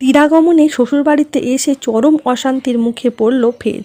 দিরাগমনে শ্বশুরবাড়িতে এসে চরম অশান্তির মুখে পড়ল ফেজ।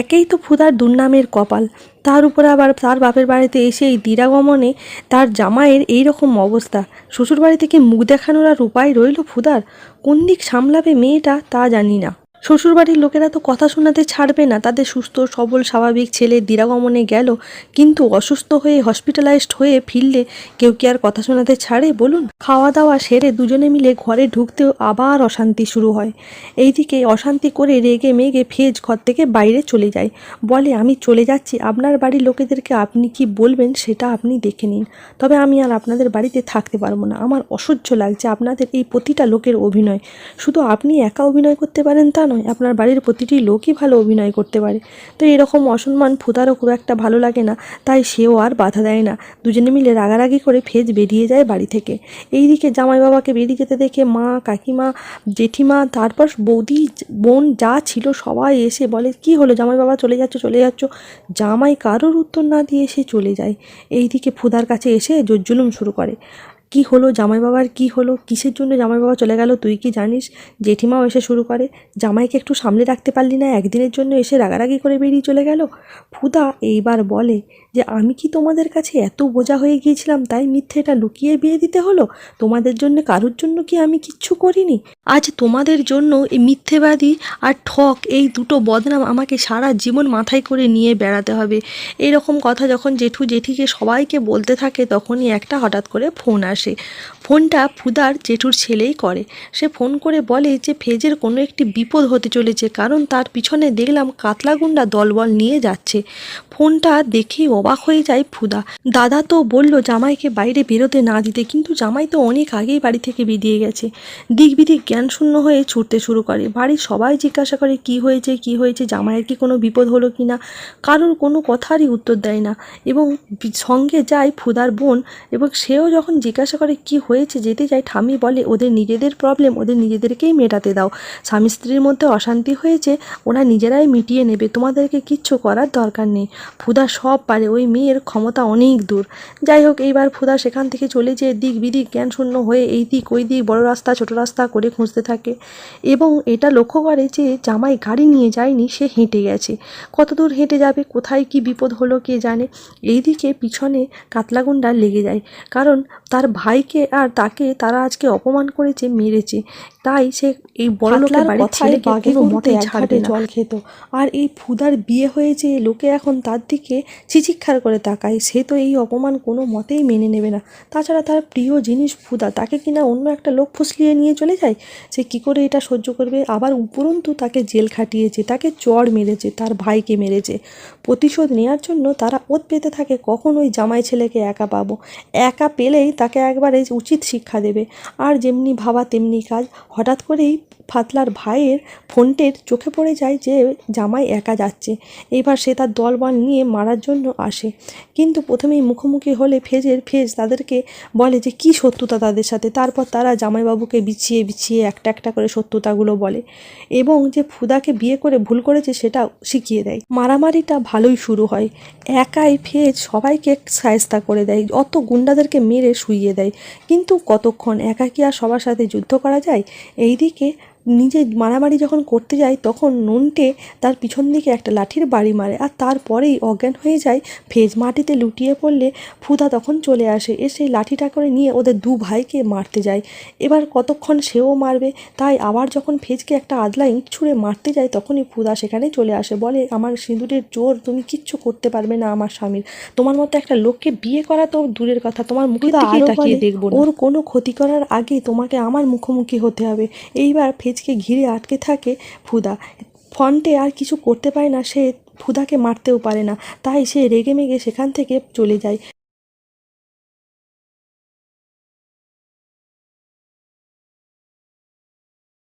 একেই তো ফুদার দুর্নামের কপাল। তার উপর আবার তার বাপের বাড়িতে এসে এই দিরাগমনে তার জামাইয়ের এই রকম অবস্থা। শ্বশুরবাড়ি থেকে মুখ দেখানোর আর উপায় রইল ফুদার কোন দিক সামলাবে মেয়েটা তা জানি না। শ্বশুরবাড়ির লোকেরা তো কথা শোনাতে ছাড়বে না। তাদের সুস্থ, সবল, স্বাভাবিক ছেলে দিরাগমনে গেল। কিন্তু অসুস্থ হয়ে হসপিটালাইজড হয়ে ফিরলে কেউ কি আর কথা শোনাতে ছাড়ে? বলুন। খাওয়া দাওয়া সেরে দুজনে মিলে ঘরে ঢুকতেও আবার অশান্তি শুরু হয়। এইদিকে অশান্তি করে রেগে মেগে ফেজ ঘর থেকে বাইরে চলে যায়। বলে, আমি চলে যাচ্ছি। আপনার বাড়ির লোকেদেরকে আপনি কি বলবেন সেটা আপনি দেখে নিন। তবে আমি আর আপনাদের বাড়িতে থাকতে পারব না। আমার অসহ্য লাগছে। আপনাদের এই প্রতিটা লোকের অভিনয়। শুধু আপনি একা অভিনয় করতে পারেন তা নয়, আপনার বাড়ির প্রতিটি লোকই ভালো অভিনয় করতে পারে। তো এরকম অসম্মান ফুদারও খুব একটা ভালো লাগে না, তাই সেও আর বাধা দেয় না। দুজনে মিলে রাগারাগি করে ফেজ বেরিয়ে যায় বাড়ি থেকে। এইদিকে জামাই বাবাকে বেরিয়ে যেতে দেখে মা, কাকিমা, জেঠিমা, তারপর বৌদি, বোন যা ছিল সবাই এসে বলে, কি হলো জামাই বাবা চলে যাচ্ছ চলে যাচ্ছ? জামাই কারোর উত্তর না দিয়ে সে চলে যায়। এইদিকে ফুদার কাছে এসে জুলুম শুরু করে। কি হলো জামাই বাবার কি হলো, কিসের জন্য জামাই বাবা চলে গেল, তুই কি জানিস? জেঠিমাও এসে শুরু করে, জামাইকে একটু সামলে রাখতে পারলি না, একদিনের জন্য এসে রাগারাগি করে বেরিয়ে চলে গেল? ফুদা এইবার বলে যে, আমি কি তোমাদের কাছে এত বোঝা হয়ে গিয়েছিলাম, তাই মিথ্যেটা লুকিয়ে বিয়ে দিতে হলো? তোমাদের জন্য কারোর জন্য কি আমি কিচ্ছু করিনি? আজ তোমাদের জন্য এই মিথ্যেবাদী আর ঠক, এই দুটো বদনাম আমাকে সারা জীবন মাথায় করে নিয়ে বেড়াতে হবে। এরকম কথা যখন জেঠু জেঠিকে সবাইকে বলতে থাকে, তখনই একটা হঠাৎ করে ফোন আসে। ফোনটা ফুদার জেঠুর ছেলেই করে। সে ফোন করে বলে যে, ফেজের কোনো একটি বিপদ হতে চলেছে, কারণ তার পিছনে দেখলাম কাতলা গুন্ডা দলবল নিয়ে যাচ্ছে। ফোনটা দেখেই অবাক হয়ে যায় ফুদা। দাদা তো বলল, জামাইকে বাইরে বেরোতে না দিতে। কিন্তু জামাই তো অনেক আগেই বাড়ি থেকে বেরিয়ে গেছে। দিক বিদিক জ্ঞান শূন্য হয়ে ছুটতে শুরু করে। বাড়ির সবাই জিজ্ঞাসা করে, কি হয়েছে? কি হয়েছে? জামাইয়ের কি কোনো বিপদ হলো কি না? কারোর কোনো কথারই উত্তর দেয় না। এবং সঙ্গে যায় ফুদার বোন এবং সেও যখন জিজ্ঞাসা করে, কি হয়েছে? যেতে যায় ঠামি বলে, ওদের নিজেদের প্রবলেম ওদের নিজেদেরকেই মেটাতে দাও। স্বামী স্ত্রীর মধ্যে অশান্তি হয়েছে, ওরা নিজেরাই মিটিয়ে নেবে। তোমাদেরকে কিচ্ছু করার দরকার নেই। ফুদা সব পারে, ওই মেয়ের ক্ষমতা অনেক দূর। যাই হোক, এইবার ফুদা সেখান থেকে চলে যেয়ে দিক বিদিক জ্ঞান শূন্য হয়ে এই দিক ওই দিক, বড় রাস্তা, ছোট রাস্তা করে খুঁজতে থাকে। এবং এটা লক্ষ্য করে যে জামাই গাড়ি নিয়ে যায়নি, সে হেঁটে গেছে। কত দূর হেঁটে যাবে, কোথায় কি বিপদ হলো কে জানে? এইদিকে পিছনে কাতলাগুন্ডা লেগে যায়। কারণ তার ভাইকে আর তাকে তারা আজকে অপমান করেছে মেরেছে। তাই সে এই বড় লোকের বাড়ির ছেলেকে কোনো মতেই ছাড়বে জল খেত। আর এই ফুদার বিয়ে হয়েছে লোকে এখন তার দিকে চিচিক্ষার করে তাকায়। সে তো এই অপমান কোনো মতেই মেনে নেবে না। তাছাড়া তার প্রিয় জিনিস ফুদা। তাকে কিনা অন্য একটা লোক ফুসলিয়ে নিয়ে চলে যায়? সে কি করে এটা সহ্য করবে? আবার উপরন্তু তাকে জেল খাটিয়েছে তাকে চড় মেরেছে তার ভাইকে মেরেছে। প্রতিশোধ নেওয়ার জন্য তারা ওত পেতে থাকে কখন ওই জামাই ছেলেকে একা পাবো? একা পেলেই তাকে একবারে উচিত শিক্ষা দেবে। আর যেমনি ভাবা তেমনি কাজ। হঠাৎ করেই ফাতলার ভাইয়ের ফোনটের চোখে পড়ে যায় যে জামাই একা যাচ্ছে। এবার সে তার দলবল নিয়ে মারার জন্য আসে। কিন্তু প্রথমেই মুখোমুখি হলে ফেজের ফেজ তাদেরকে বলে যে, কী শত্রুতা তাদের সাথে? তারপর তারা জামাইবাবুকে বিছিয়ে বিছিয়ে একটা একটা করে শত্রুতাগুলো বলে এবং যে ফুদাকে বিয়ে করে ভুল করেছে সেটা শিখিয়ে দেয়। মারামারিটা ভালোই শুরু হয়। একাই ফেজ সবাইকে সায়স্তা করে দেয়, অত গুন্ডাদেরকে মেরে শুইয়ে দেয়। কিন্তু কতক্ষণ একা কি আর সবার সাথে যুদ্ধ করা যায়? এইদিকে নিজে মারামারি যখন করতে যায় তখন নন্টে তার পিছন দিকে একটা লাঠির বাড়ি মারে আর তারপরেই অজ্ঞান হয়ে যায় ফেজ মাটিতে লুটিয়ে পড়লে ফুদা তখন চলে আসে। এসে লাঠিটা করে নিয়ে ওদের দু ভাইকে মারতে যায়। এবার কতক্ষণ সেও মারবে তাই আবার যখন ফেজকে একটা আদলা ইঁট ছুঁড়ে মারতে যায় তখনই ফুদা সেখানে চলে আসে। বলে আমার সিঁদুরের জোর তুমি কিচ্ছু করতে পারবে না আমার স্বামীর। তোমার মতো একটা লোককে বিয়ে করা তো দূরের কথা। তোমার মুখে তাকিয়ে দেখব ওর কোনো ক্ষতি করার আগে তোমাকে আমার মুখোমুখি হতে হবে। এইবার ফেজকে ঘিরে আটকে থাকে ফুদা। ফন্টে আর কিছু করতে পারে না, সে ফুদাকে মারতেও পারে না। তাই সে রেগে মেগে সেখান থেকে চলে যায়।